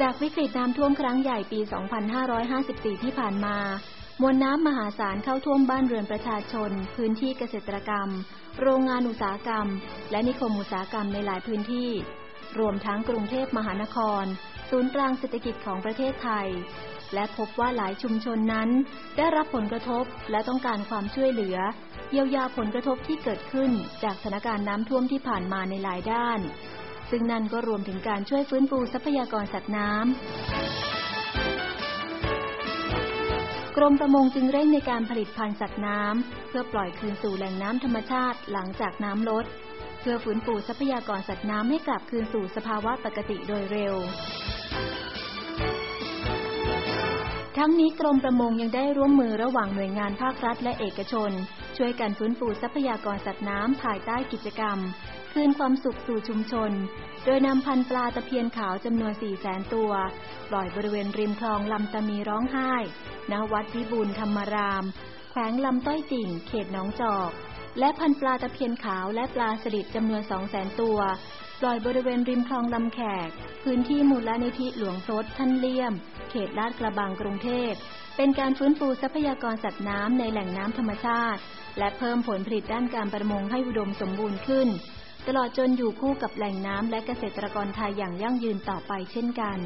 จากวิกฤตน้ำท่วมครั้งใหญ่ปี 2554 ที่ผ่านมา มวลน้ำมหาศาลเข้าท่วมบ้านเรือนประชาชน พื้นที่เกษตรกรรม โรงงานอุตสาหกรรม และนิคมอุตสาหกรรมในหลายพื้นที่ รวมทั้งกรุงเทพมหานคร ศูนย์กลางเศรษฐกิจของประเทศไทย และพบว่าหลายชุมชนนั้น ได้รับผลกระทบและต้องการความช่วยเหลือ เยียวยาผลกระทบที่เกิดขึ้นจากสถานการณ์น้ำท่วมที่ผ่านมาในหลายด้าน ซึ่งนั่นก็รวมถึงการช่วยฟื้นฟูทรัพยากรสัตว์น้ำ กรมประมงจึงเร่งในการผลิตพันธุ์สัตว์น้ำ เพื่อปล่อยคืนสู่แหล่งน้ำธรรมชาติหลังจากน้ำลด เพื่อฟื้นฟูทรัพยากรสัตว์น้ำให้กลับคืนสู่สภาวะปกติโดยเร็วทั้งนี้กรมประมงยังได้ร่วมมือระหว่างหน่วยงานภาครัฐและเอกชน ช่วยกันฟื้นฟูทรัพยากรสัตว์น้ำภายใต้กิจกรรม คืนความสุขสู่ชุมชน โดยนำพันปลาตะเพียนขาวจำนวน4แสนตัว ปล่อยบริเวณริมคลองลำตะมีร้องไห้ณวัดวิบูลธรรมราม แขวงลำต้อยติ่ง เขตหนองจอก และพันปลาตะเพียนขาวและปลาสลิดจำนวน2แสนตัว ปล่อยบริเวณริมคลองลำแขก พื้นที่มูลนิธิหลวงทศท่านเลี่ยม เขตลาดกระบังกรุงเทพเป็นการฟื้นฟูทรัพยากรสัตว์น้ำในแหล่งน้ำธรรมชาติ และเพิ่มผลผลิตด้านการประมงให้อุดมสมบูรณ์ขึ้น ตลอดจนอยู่คู่กับแหล่งน้ำและเกษตรกรไทยอย่างยั่งยืนต่อไปเช่นกัน